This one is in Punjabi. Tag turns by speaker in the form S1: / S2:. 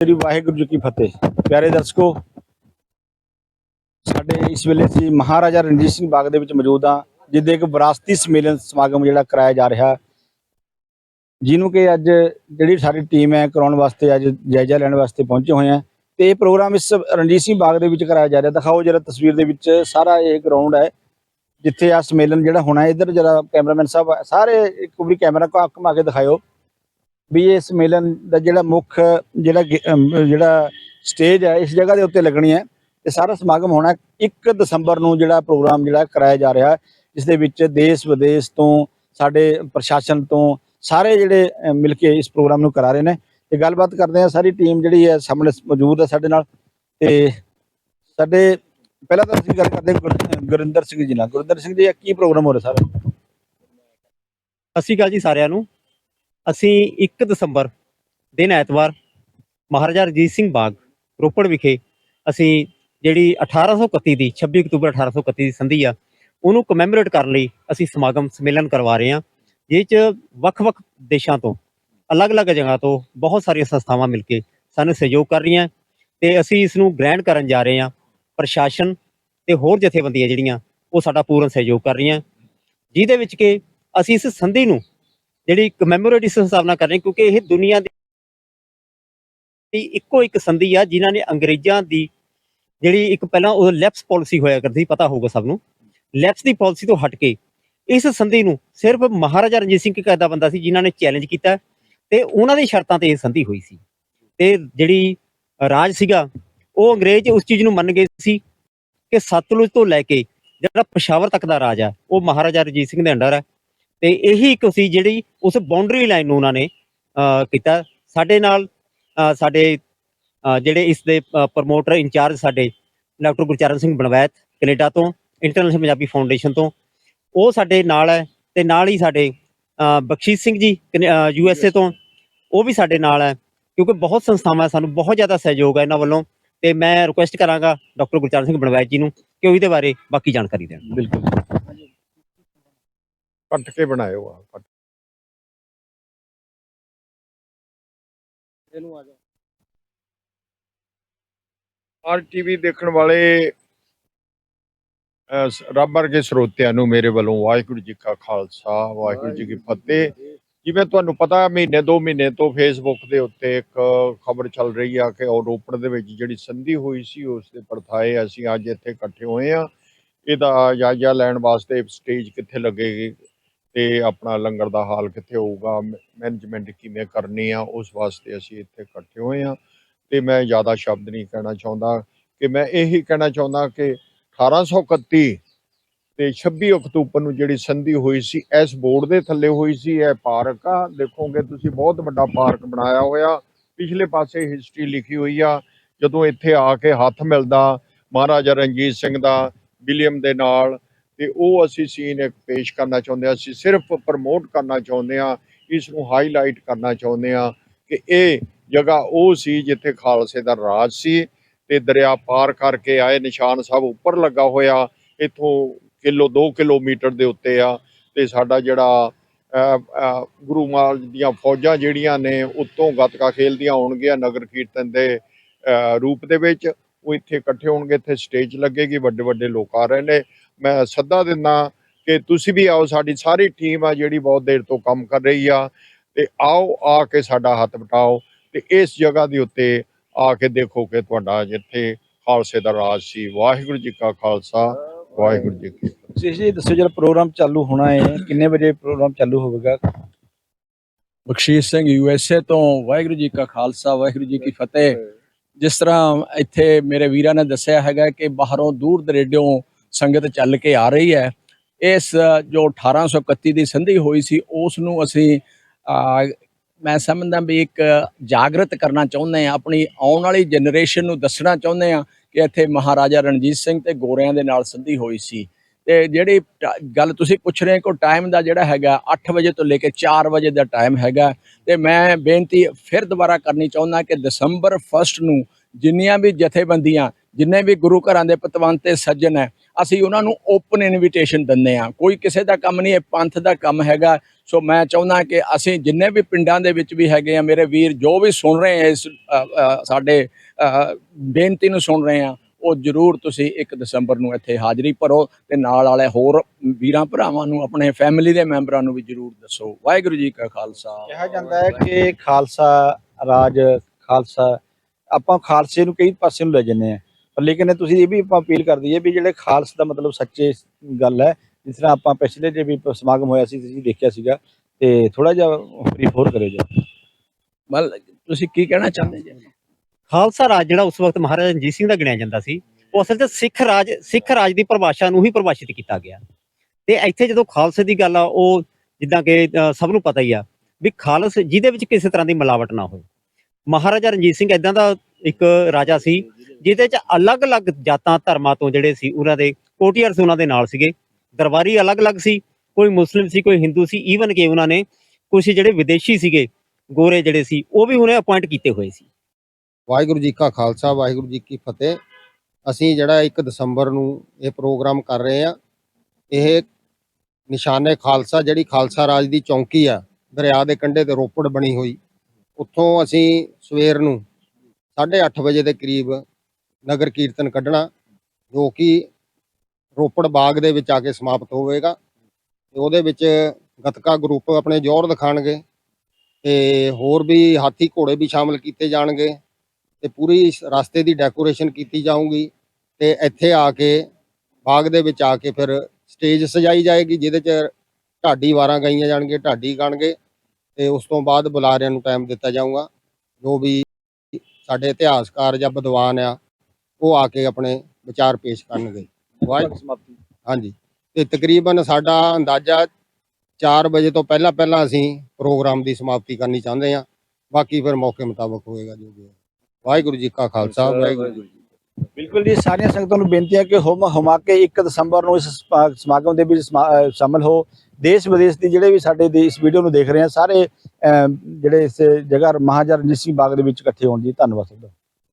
S1: ਸ੍ਰੀ ਵਾਹਿਗੁਰੂ ਜੀ ਕੀ ਫਤਿਹ। ਪਿਆਰੇ ਦਰਸ਼ਕੋ, ਸਾਡੇ ਇਸ ਵੇਲੇ ਅਸੀਂ ਮਹਾਰਾਜਾ ਰਣਜੀਤ ਸਿੰਘ ਬਾਗ ਦੇ ਵਿੱਚ ਮੌਜੂਦ ਹਾਂ, ਜਿੱਦੇ ਇੱਕ ਵਿਰਾਸਤੀ ਸੰਮੇਲਨ ਸਮਾਗਮ ਜਿਹੜਾ ਕਰਾਇਆ ਜਾ ਰਿਹਾ। ਜਿਹਨੂੰ ਕਿ ਅੱਜ ਜਿਹੜੀ ਸਾਡੀ ਟੀਮ ਹੈ, ਕਰਾਉਣ ਵਾਸਤੇ ਅੱਜ ਜਾਇਜ਼ਾ ਲੈਣ ਵਾਸਤੇ ਪਹੁੰਚੇ ਹੋਏ ਆ ਤੇ ਇਹ ਪ੍ਰੋਗਰਾਮ ਇਸ ਰਣਜੀਤ ਸਿੰਘ ਬਾਗ ਦੇ ਵਿੱਚ ਕਰਾਇਆ ਜਾ ਰਿਹਾ। ਦਿਖਾਓ ਜਰਾ ਤਸਵੀਰ ਦੇ ਵਿੱਚ ਸਾਰਾ ਇਹ ਗਰਾਊਂਡ ਹੈ, ਜਿੱਥੇ ਆ ਸੰਮੇਲਨ ਜਿਹੜਾ ਹੋਣਾ ਹੈ। ਇੱਧਰ ਜਰਾ ਕੈਮਰਾਮੈਨ ਸਾਹਿਬ, ਸਾਰੇ ਇੱਕ ਵਾਰੀ ਕੈਮਰਾ ਘੁਮਾ ਕੇ ਦਿਖਾਇਓ। ਵੀ ਇਹ ਸੰਮੇਲਨ ਦਾ ਜਿਹੜਾ ਮੁੱਖ, ਜਿਹੜਾ ਜਿਹੜਾ ਸਟੇਜ ਹੈ, ਇਸ ਜਗ੍ਹਾ ਦੇ ਉੱਤੇ ਲੱਗਣੀ ਹੈ। ਤੇ ਸਾਰਾ ਸਮਾਗਮ ਹੋਣਾ 1 ਦਸੰਬਰ ਨੂੰ ਜਿਹੜਾ ਪ੍ਰੋਗਰਾਮ ਜਿਹੜਾ ਕਰਾਇਆ ਜਾ ਰਿਹਾ ਇਸ ਦੇ ਵਿੱਚ ਦੇਸ਼ ਵਿਦੇਸ਼ ਤੋਂ, ਸਾਡੇ ਪ੍ਰਸ਼ਾਸਨ ਤੋਂ ਸਾਰੇ ਜਿਹੜੇ ਮਿਲ ਕੇ ਇਸ ਪ੍ਰੋਗਰਾਮ ਨੂੰ ਕਰਾ ਰਹੇ ਨੇ। ਤੇ ਗੱਲਬਾਤ ਕਰਦੇ ਆ ਸਾਰੀ ਟੀਮ ਜਿਹੜੀ ਹੈ, ਸਾਹਮਣੇ ਮੌਜੂਦ ਹੈ ਸਾਡੇ ਨਾਲ। ਤੇ ਸਾਡੇ, ਪਹਿਲਾਂ ਤਾਂ ਅਸੀਂ ਗੱਲ ਕਰਦੇ ਗੁਰ- ਗੁਰਿੰਦਰ ਸਿੰਘ ਜੀ ਨਾਲ। ਗੁਰਿੰਦਰ ਸਿੰਘ ਜੀ ਕੀ ਪ੍ਰੋਗਰਾਮ ਹੋ ਰਿਹਾ ਸਾਰਾ?
S2: ਸਤਿ ਸ਼੍ਰੀ ਅਕਾਲ ਜੀ ਸਾਰਿਆਂ ਨੂੰ। ਅਸੀਂ 1 ਦਸੰਬਰ ਦਿਨ ਐਤਵਾਰ ਮਹਾਰਾਜਾ ਰਣਜੀਤ ਸਿੰਘ ਬਾਗ, ਰੋਪੜ ਵਿਖੇ ਅਸੀਂ ਜਿਹੜੀ 1831 ਦੀ 26 ਅਕਤੂਬਰ 1831 ਦੀ ਸੰਧੀ ਆ, ਉਹਨੂੰ ਕਮੈਮੋਰੇਟ ਕਰਨ ਲਈ ਅਸੀਂ ਸਮਾਗਮ ਸੰਮੇਲਨ ਕਰਵਾ ਰਹੇ ਹਾਂ, ਜਿਹ ਚ ਵੱਖ-ਵੱਖ ਦੇਸ਼ਾਂ ਤੋਂ, ਅਲੱਗ-ਅਲੱਗ ਜਗ੍ਹਾ ਤੋਂ ਬਹੁਤ ਸਾਰੀਆਂ ਸੰਸਥਾਵਾਂ ਮਿਲ ਕੇ ਸਾਨੂੰ ਸਹਿਯੋਗ ਕਰ ਰਹੀਆਂ ਤੇ ਅਸੀਂ ਇਸ ਨੂੰ ਗ੍ਰਹਿਣ ਕਰਨ ਜਾ ਰਹੇ ਹਾਂ, ਪ੍ਰਸ਼ਾਸਨ ਤੇ ਹੋਰ ਜਥੇਬੰਦੀਆਂ ਜਿਹੜੀਆਂ, ਉਹ ਸਾਡਾ ਪੂਰਨ ਸਹਿਯੋਗ ਕਰ ਰਹੀਆਂ ਜਿਹਦੇ ਵਿੱਚ ਕਿ ਅਸੀਂ ਇਸ ਸੰਧੀ ਨੂੰ ਜਿਹੜੀ ਕਮੈਮੋਰੇਟ ਇਸ ਹਿਸਾਬ ਨਾਲ ਕਰ ਰਹੇ ਕਿਉਂਕਿ ਇਹ ਦੁਨੀਆ ਦੀ ਇੱਕੋ ਇੱਕ ਸੰਧੀ ਆ, ਜਿਨ੍ਹਾਂ ਨੇ ਅੰਗਰੇਜ਼ਾਂ ਦੀ ਜਿਹੜੀ ਇੱਕ ਪਹਿਲਾਂ ਉਹ ਲੈਪਸ ਪਾਲਿਸੀ ਹੋਇਆ ਕਰਦੀ, ਪਤਾ ਹੋਊਗਾ ਸਭ ਨੂੰ। ਲੈਪਸ ਦੀ ਪਾਲਿਸੀ ਤੋਂ ਹਟ ਕੇ ਇਸ ਸੰਧੀ ਨੂੰ ਸਿਰਫ ਮਹਾਰਾਜਾ ਰਣਜੀਤ ਸਿੰਘ ਇੱਕ ਐਦਾ ਬੰਦਾ ਸੀ, ਜਿਨ੍ਹਾਂ ਨੇ ਚੈਲੰਜ ਕੀਤਾ ਤੇ ਉਹਨਾਂ ਦੀ ਸ਼ਰਤਾਂ ਤੇ ਇਹ ਸੰਧੀ ਹੋਈ ਸੀ। ਤੇ ਜਿਹੜੀ ਰਾਜ ਸੀਗਾ, ਉਹ ਅੰਗਰੇਜ਼ ਉਸ ਚੀਜ਼ ਨੂੰ ਮੰਨ ਗਏ ਸੀ ਕਿ ਸਤਲੁਜ ਤੋਂ ਲੈ ਕੇ ਜਿਹੜਾ ਪਸ਼ਾਵਰ ਤੱਕ ਦਾ ਰਾਜ ਆ, ਉਹ ਮਹਾਰਾਜਾ ਰਣਜੀਤ ਸਿੰਘ ਦੇ ਅੰਡਰ ਹੈ ਤੇ ਇਹੀ ਇੱਕ ਸੀ ਜਿਹੜੀ ਉਸ ਬਾਉਂਡਰੀ ਲਾਈਨ ਨੂੰ ਉਹਨਾਂ ਨੇ ਕੀਤਾ। ਸਾਡੇ ਨਾਲ ਸਾਡੇ ਜਿਹੜੇ ਇਸ ਦੇ ਪ੍ਰਮੋਟਰ ਇੰਚਾਰਜ ਸਾਡੇ ਡਾਕਟਰ ਗੁਰਚਰਨ ਸਿੰਘ ਬਣਵੈਤ ਕੈਨੇਡਾ ਤੋਂ ਇੰਟਰਨੈਸ਼ਨਲ ਪੰਜਾਬੀ ਫਾਊਂਡੇਸ਼ਨ ਤੋਂ। ਉਹ ਸਾਡੇ ਨਾਲ ਹੈ ਤੇ ਨਾਲ ਹੀ ਸਾਡੇ ਅਹ, ਬਖਸ਼ੀਸ਼ Singh ji you S A ਤੋਂ। ਉਹ ਵੀ ਸਾਡੇ ਨਾਲ ਹੈ ਕਿਉਂਕਿ ਬਹੁਤ ਸੰਸਥਾਵਾਂ ਸਾਨੂੰ ਬਹੁਤ ਜ਼ਿਆਦਾ ਸਹਿਯੋਗ ਹੈ ਇਹਨਾਂ ਵੱਲੋਂ। ਤੇ ਮੈਂ ਰਿਕੁਐਸਟ ਕਰਾਂਗਾ ਡਾਕਟਰ ਗੁਰਚਰਨ ਸਿੰਘ ਬਣਵੈਤ ਜੀ ਨੂੰ ਕਿ ਉਹ ਇਹਦੇ ਬਾਰੇ ਬਾਕੀ ਜਾਣਕਾਰੀ ਦੇਣ।
S1: ਬਿਲਕੁਲ।
S3: ਕੱਟ ਕੇ ਬਣਾਇਓ ਆ ਕੱਟ
S1: ਇਹਨੂੰ ਆ ਜਾ
S3: ਆਰ ਟੀਵੀ ਦੇਖਣ ਵਾਲੇ ਰੱਬ ਵਰਗੇ ਸਰੋਤਿਆਂ ਨੂੰ ਮੇਰੇ ਵੱਲੋਂ ਵਾਹਿਗੁਰੂ ਜੀ ਕਾ ਖਾਲਸਾ ਵਾਹਿਗੁਰੂ ਜੀ ਕੀ ਫਤਿਹ। ਜਿਵੇਂ ਤੁਹਾਨੂੰ ਪਤਾ ਮਹੀਨੇ ਦੋ ਮਹੀਨੇ ਤੋਂ ਫੇਸਬੁੱਕ ਦੇ ਉੱਤੇ ਇੱਕ ਖਬਰ ਚੱਲ ਰਹੀ ਆ ਕਿ ਉਹ ਰੋਪੜ ਦੇ ਵਿੱਚ ਜਿਹੜੀ ਸੰਧੀ ਹੋਈ ਸੀ ਉਸ ਦੇ ਪਰਥਾਏ ਅਸੀਂ ਅੱਜ ਇੱਥੇ ਇਕੱਠੇ ਹੋਏ ਆ। ਇਹਦਾ ਜਾਇਜ਼ਾ ਲੈਣ ਵਾਸਤੇ ਸਟੇਜ ਕਿੱਥੇ ਲੱਗੇਗੀ ਤੇ ਆਪਣਾ ਲੰਗਰ ਦਾ ਹਾਲ ਕਿੱਥੇ ਹੋਊਗਾ ਮੈਨੇਜਮੈਂਟ ਕਿਵੇਂ ਕਰਨੀ ਆ, ਉਸ ਵਾਸਤੇ ਅਸੀਂ ਇੱਥੇ ਇਕੱਠੇ ਹੋਏ ਆ। ਤੇ ਮੈਂ ਜ਼ਿਆਦਾ ਸ਼ਬਦ ਨਹੀਂ ਕਹਿਣਾ ਚਾਹੁੰਦਾ ਕਿ ਮੈਂ ਇਹੀ ਕਹਿਣਾ ਚਾਹੁੰਦਾ ਕਿ 1831 ਤੇ 26 ਅਕਤੂਬਰ ਨੂੰ ਜਿਹੜੀ ਸੰਧੀ ਹੋਈ ਸੀ, ਇਸ ਬੋਰਡ ਦੇ ਥੱਲੇ ਹੋਈ ਸੀ, ਇਹ ਪਾਰਕ ਆ। ਦੇਖੋਗੇ ਤੁਸੀਂ ਬਹੁਤ ਵੱਡਾ ਪਾਰਕ ਬਣਾਇਆ ਹੋਇਆ। ਪਿਛਲੇ ਪਾਸੇ ਹਿਸਟਰੀ ਲਿਖੀ ਹੋਈ ਆ, ਜਦੋਂ ਇੱਥੇ ਆ ਕੇ ਹੱਥ ਮਿਲਦਾ ਮਹਾਰਾਜਾ ਰਣਜੀਤ ਸਿੰਘ ਦਾ, ਵਿਲੀਅਮ ਦੇ ਨਾਲ ਤੇ ਉਹ ਅਸੀਂ ਸੀਨ ਇੱਕ ਪੇਸ਼ ਕਰਨਾ ਚਾਹੁੰਦੇ ਹਾਂ। ਅਸੀਂ ਸਿਰਫ ਪ੍ਰਮੋਟ ਕਰਨਾ ਚਾਹੁੰਦੇ ਹਾਂ, ਇਸ ਨੂੰ ਹਾਈਲਾਈਟ ਕਰਨਾ ਚਾਹੁੰਦੇ ਹਾਂ ਕਿ ਇਹ ਜਗ੍ਹਾ ਉਹ ਸੀ ਜਿੱਥੇ ਖਾਲਸੇ ਦਾ ਰਾਜ ਸੀ ਤੇ ਦਰਿਆ ਪਾਰ ਕਰਕੇ ਆਏ, ਨਿਸ਼ਾਨ ਸਾਹਿਬ ਉੱਪਰ ਲੱਗਾ ਹੋਇਆ, ਇੱਥੋਂ ਕਿਲੋ 2 ਕਿਲੋਮੀਟਰ ਦੇ ਉੱਤੇ ਆ ਤੇ ਸਾਡਾ ਜਿਹੜਾ ਗੁਰੂ ਮਹਾਰਾਜ ਦੀਆਂ ਫੌਜਾਂ ਜਿਹੜੀਆਂ ਨੇ ਉੱਤੋਂ ਗੱਤਕਾ ਖੇਲਦੀਆਂ ਹੋਣਗੀਆਂ ਨਗਰ ਕੀਰਤਨ ਦੇ ਰੂਪ ਦੇ ਵਿੱਚ, ਉਹ ਇੱਥੇ ਇਕੱਠੇ ਹੋਣਗੇ, ਇੱਥੇ ਸਟੇਜ ਲੱਗੇਗੀ ਵੱਡੇ ਵੱਡੇ ਲੋਕ ਆ ਰਹੇ ਨੇ। ਮੈਂ ਸੱਦਾ ਦਿੰਦਾ ਕਿ ਤੁਸੀਂ ਵੀ ਆਓ ਸਾਡੀ ਸਾਰੀ ਟੀਮ ਆ ਜਿਹੜੀ ਬਹੁਤ ਦੇਰ ਤੋਂ ਕੰਮ ਕਰ ਰਹੀ ਆ ਤੇ ਆਓ ਆ ਕੇ ਸਾਡਾ ਹੱਥ ਵਟਾਓ ਤੇ ਇਸ ਜਗ੍ਹਾ ਦੇ ਉੱਤੇ ਆ ਕੇ ਦੇਖੋ ਕਿ ਤੁਹਾਡਾ ਜਿੱਥੇ ਖਾਲਸੇ ਦਾ ਰਾਜ ਸੀ ਵਾਹਿਗੁਰੂ ਜੀ ਕਾ ਖਾਲਸਾ ਵਾਹਿਗੁਰੂ ਜੀ ਕੀ ਫਤਿਹ।
S1: ਤੁਸੀਂ ਜੀ ਦੱਸੋ ਜਿਹੜਾ ਪ੍ਰੋਗਰਾਮ ਚਾਲੂ ਹੋਣਾ ਹੈ ਕਿੰਨੇ ਵਜੇ ਪ੍ਰੋਗਰਾਮ ਚਾਲੂ ਹੋਵੇਗਾ?
S4: Bakhshish Singh U S A ਤੋਂ ਵਾਹਿਗੁਰੂ ਜੀ ਕਾ ਖਾਲਸਾ ਵਾਹਿਗੁਰੂ ਜੀ ਕੀ ਫਤਿਹ। ਜਿਸ ਤਰ੍ਹਾਂ ਇੱਥੇ ਮੇਰੇ ਵੀਰਾਂ ਨੇ ਦੱਸਿਆ ਹੈਗਾ ਕਿ ਬਾਹਰੋਂ ਦੂਰ ਦਰੇਡਿਓਂ ਸੰਗਤ ਚੱਲ ਕੇ ਆ ਰਹੀ ਹੈ। ਇਸ ਜੋ 1831 ਦੀ ਸੰਧੀ ਹੋਈ ਸੀ ਉਸ ਨੂੰ ਅਸੀਂ ਮੈਂ ਸਮਝਦਾ ਵੀ ਇੱਕ ਜਾਗਰਤ ਕਰਨਾ ਚਾਹੁੰਦੇ ਆ ਆਪਣੀ ਆਉਣ ਵਾਲੀ ਜਨਰੇਸ਼ਨ ਨੂੰ ਦੱਸਣਾ ਚਾਹੁੰਦੇ ਆ ਕਿ ਇੱਥੇ ਮਹਾਰਾਜਾ ਰਣਜੀਤ ਸਿੰਘ ਤੇ ਗੋਰਿਆਂ ਦੇ ਨਾਲ ਸੰਧੀ ਹੋਈ ਸੀ। ਤੇ ਜਿਹੜੀ ਟ- ਗੱਲ ਤੁਸੀਂ ਪੁੱਛ ਰਹੇ ਕੋ ਟਾਈਮ ਦਾ ਜਿਹੜਾ ਹੈਗਾ 8 ਵਜੇ ਤੋਂ ਲੈ ਕੇ 4 ਵਜੇ ਦਾ ਟਾਈਮ ਹੈਗਾ। ਤੇ ਮੈਂ ਬੇਨਤੀ ਫਿਰ ਦੁਬਾਰਾ ਕਰਨੀ ਚਾਹੁੰਦਾ ਕਿ ਦਸੰਬਰ 1 ਨੂੰ ਜਿੰਨੀਆਂ ਵੀ ਜਥੇਬੰਦੀਆਂ, ਜਿੰਨੇ ਵੀ ਗੁਰੂ ਘਰਾਂ ਦੇ ਪਤਵੰਤੇ ਸੱਜਣ ਹੈ ਅਸੀਂ ਉਹਨਾਂ ਨੂੰ ਓਪਨ ਇਨਵੀਟੇਸ਼ਨ ਦਿੰਦੇ ਆ ਕੋਈ ਕਿਸੇ ਦਾ ਕੰਮ ਨਹੀਂ, ਇਹ ਪੰਥ ਦਾ ਕੰਮ ਹੈਗਾ। ਸੋ ਮੈਂ ਚਾਹੁੰਦਾ ਕਿ ਅਸੀਂ ਜਿੰਨੇ ਵੀ ਪਿੰਡਾਂ ਦੇ ਵਿੱਚ ਵੀ ਹੈਗੇ ਆ ਮੇਰੇ ਵੀਰ ਜੋ ਵੀ ਸੁਣ ਰਹੇ ਆ ਇਸ ਸਾਡੇ ਬੇਨਤੀ ਨੂੰ ਸੁਣ ਰਹੇ ਆ ਉਹ ਜਰੂਰ ਤੁਸੀਂ 1 ਦਸੰਬਰ ਨੂੰ ਇੱਥੇ ਹਾਜ਼ਰੀ ਭਰੋ ਤੇ ਨਾਲ ਵਾਲੇ ਹੋਰ ਵੀਰਾਂ ਭਰਾਵਾਂ ਨੂੰ, ਆਪਣੇ ਫੈਮਿਲੀ ਦੇ ਮੈਂਬਰਾਂ ਨੂੰ ਵੀ ਜਰੂਰ ਦੱਸੋ। ਵਾਹਿਗੁਰੂ ਜੀ ਕਾ ਖਾਲਸਾ।
S1: ਕਿਹਾ ਜਾਂਦਾ ਹੈ ਕਿ ਖਾਲਸਾ ਰਾਜ, ਖਾਲਸਾ, ਆਪਾਂ ਖਾਲਸੇ ਨੂੰ ਕਈ ਪਾਸੇ ਨੂੰ ਲੈ ਜੰਨੇ ਆ ਪਰ ਲੇਕਿਨ ਤੁਸੀਂ ਇਹ ਵੀ ਆਪਾਂ ਅਪੀਲ ਕਰ ਦਈਏ ਵੀ ਜਿਹੜੇ ਖਾਲਸ ਦਾ ਮਤਲਬ ਸੱਚੇ ਗੱਲ ਹੈ ਜਿਸ ਤਰ੍ਹਾਂ ਆਪਾਂ ਪਿਛਲੇ ਜੇ ਵੀ ਸਮਾਗਮ ਹੋਇਆ ਸੀ ਤੁਸੀਂ ਦੇਖਿਆ ਸੀਗਾ ਤੇ ਥੋੜਾ ਜਿਹਾ ਬਰੀਫ ਹੋਰ ਕਰਿਓ ਜੀ
S4: ਮਤਲਬ ਤੁਸੀਂ ਕੀ ਕਹਿਣਾ ਚਾਹੁੰਦੇ ਜੀ?
S2: ਖਾਲਸਾ ਰਾਜ ਜਿਹੜਾ ਉਸ ਵਕਤ ਮਹਾਰਾਜਾ ਰਣਜੀਤ ਸਿੰਘ ਦਾ ਗਿਣਿਆ ਜਾਂਦਾ ਸੀ ਉਹ ਅਸਲ 'ਚ ਸਿੱਖ ਰਾਜ ਸਿੱਖ ਰਾਜ ਦੀ ਪਰਿਭਾਸ਼ਾ ਨੂੰ ਹੀ ਪਰਿਭਾਸ਼ਿਤ ਕੀਤਾ ਗਿਆ। ਤੇ ਇੱਥੇ ਜਦੋਂ ਖਾਲਸੇ ਦੀ ਗੱਲ ਆ ਉਹ ਜਿੱਦਾਂ ਕਿ ਸਭ ਨੂੰ ਪਤਾ ਹੀ ਆ ਵੀ ਖਾਲਸ ਜਿਹਦੇ ਵਿੱਚ ਕਿਸੇ ਤਰ੍ਹਾਂ ਦੀ ਮਿਲਾਵਟ ਨਾ ਹੋਵੇ। ਮਹਾਰਾਜਾ ਰਣਜੀਤ ਸਿੰਘ ਇਦਾਂ ਦਾ ਇੱਕ ਰਾਜਾ ਸੀ ਜਿਹਦੇ 'ਚ ਅਲੱਗ-ਅਲੱਗ ਜਾਤਾਂ ਧਰਮਾਂ ਤੋਂ ਜਿਹੜੇ ਸੀ, ਉਹਨਾਂ ਦੇ ਕੋਟੀਅਰਸ ਉਹਨਾਂ ਦੇ ਨਾਲ ਸੀਗੇ। ਦਰਬਾਰੀ ਅਲੱਗ-ਅਲੱਗ ਸੀ, ਕੋਈ ਮੁਸਲਿਮ ਸੀ, ਕੋਈ ਹਿੰਦੂ ਸੀ ਈਵਨ ਕਿ ਉਹਨਾਂ ਨੇ ਕੁਝ ਜਿਹੜੇ ਵਿਦੇਸ਼ੀ ਸੀਗੇ, ਗੋਰੇ ਜਿਹੜੇ ਸੀ, ਉਹ ਵੀ ਉਹਨੇ ਅਪਾਇੰਟ ਕੀਤੇ ਹੋਏ ਸੀ।
S5: ਵਾਹਿਗੁਰੂ ਜੀ ਕਾ ਖਾਲਸਾ, ਵਾਹਿਗੁਰੂ ਜੀ ਕੀ ਫਤਿਹ। ਅਸੀਂ ਜਿਹੜਾ 1 ਦਸੰਬਰ ਨੂੰ ਇਹ ਪ੍ਰੋਗਰਾਮ ਕਰ ਰਹੇ ਆ ਇਹ ਨਿਸ਼ਾਨੇ ਖਾਲਸਾ, ਜਿਹੜੀ ਖਾਲਸਾ ਰਾਜ ਦੀ ਚੌਂਕੀ ਆ, ਦਰਿਆ ਦੇ ਕੰਢੇ ਤੇ ਰੋਪੜ ਬਣੀ ਹੋਈ। ਉੱਥੋਂ ਅਸੀਂ ਸਵੇਰ ਨੂੰ 8:30 ਵਜੇ ਦੇ ਕਰੀਬ ਨਗਰ ਕੀਰਤਨ ਕੱਢਣਾ, ਜੋ ਕਿ ਰੋਪੜ ਬਾਗ ਦੇ ਵਿੱਚ ਆ ਕੇ ਸਮਾਪਤ ਹੋਵੇਗਾ। ਤੇ ਉਹਦੇ ਵਿੱਚ ਗਤਕਾ ਗਰੁੱਪ ਆਪਣੇ ਜੋਰ ਦਿਖਾਣਗੇ ਤੇ ਹੋਰ ਵੀ ਹਾਥੀ ਘੋੜੇ ਵੀ ਸ਼ਾਮਲ ਕੀਤੇ ਜਾਣਗੇ ਤੇ ਪੂਰੀ ਇਸ ਰਸਤੇ ਦੀ ਡੈਕੋਰੇਸ਼ਨ ਕੀਤੀ ਜਾਊਗੀ ਤੇ ਇੱਥੇ ਆ ਕੇ ਬਾਗ ਦੇ ਵਿੱਚ ਆ ਕੇ ਫਿਰ ਸਟੇਜ ਸਜਾਈ ਜਾਏਗੀ, ਜਿਹਦੇ 'ਚ ਢਾਡੀ ਵਾਰਾਂ ਗਾਈਆਂ ਜਾਣਗੀਆਂ ਢਾਡੀ ਗਾਣਗੇ ਤੇ ਉਸ ਤੋਂ ਬਾਅਦ ਬੁਲਾਰਿਆਂ ਨੂੰ ਟਾਈਮ ਦਿੱਤਾ ਜਾਊਗਾ। ਜੋ ਵੀ ਸਾਡੇ ਇਤਿਹਾਸਕਾਰ ਜਾਂ ਵਿਦਵਾਨ ਆ ਉਹ ਆ ਕੇ ਆਪਣੇ ਵਿਚਾਰ ਪੇਸ਼ ਕਰਨਗੇ ਵਾਹਿਗੁਰੂ
S1: ਸਮਾਪਤੀ
S5: ਹਾਂਜੀ। ਤੇ ਤਕਰੀਬਨ ਸਾਡਾ ਅੰਦਾਜ਼ਾ 4 ਵਜੇ ਤੋਂ ਪਹਿਲਾਂ ਪਹਿਲਾਂ ਅਸੀਂ ਪ੍ਰੋਗਰਾਮ ਦੀ ਸਮਾਪਤੀ ਕਰਨੀ ਚਾਹੁੰਦੇ ਹਾਂ। ਬਾਕੀ ਫਿਰ ਮੌਕੇ ਮੁਤਾਬਕ ਹੋਏਗਾ ਜੋ ਵੀ। ਵਾਹਿਗੁਰੂ ਜੀ ਕਾ ਖਾਲਸਾ ਵਾਹਿਗੁਰੂ ਜੀ।
S1: ਬਿਲਕੁਲ ਜੀ ਸਾਰੀਆਂ ਸੰਗਤਾਂ ਨੂੰ ਬੇਨਤੀ ਹੈ ਕਿ ਹੁਮ ਹੁਮਾ ਕੇ 1 ਦਸੰਬਰ ਨੂੰ ਇਸ ਸਮਾ- ਸਮਾਗਮ ਦੇ ਵਿੱਚ ਸ਼ਾਮਲ ਹੋ। ਦੇਸ਼ ਵਿਦੇਸ਼ ਦੀ ਜਿਹੜੇ ਵੀ ਸਾਡੇ ਦੇ ਇਸ ਵੀਡੀਓ ਨੂੰ ਦੇਖ ਰਹੇ ਆ ਸਾਰੇ ਜਿਹੜੇ ਇਸ ਜਗ੍ਹਾ ਮਹਾਰਾਜਾ ਰਣਜੀਤ ਸਿੰਘ ਬਾਗ ਦੇ ਵਿੱਚ ਇਕੱਠੇ ਹੋਣ ਜੀ ਧੰਨਵਾਦ ਸਭ ਦਾ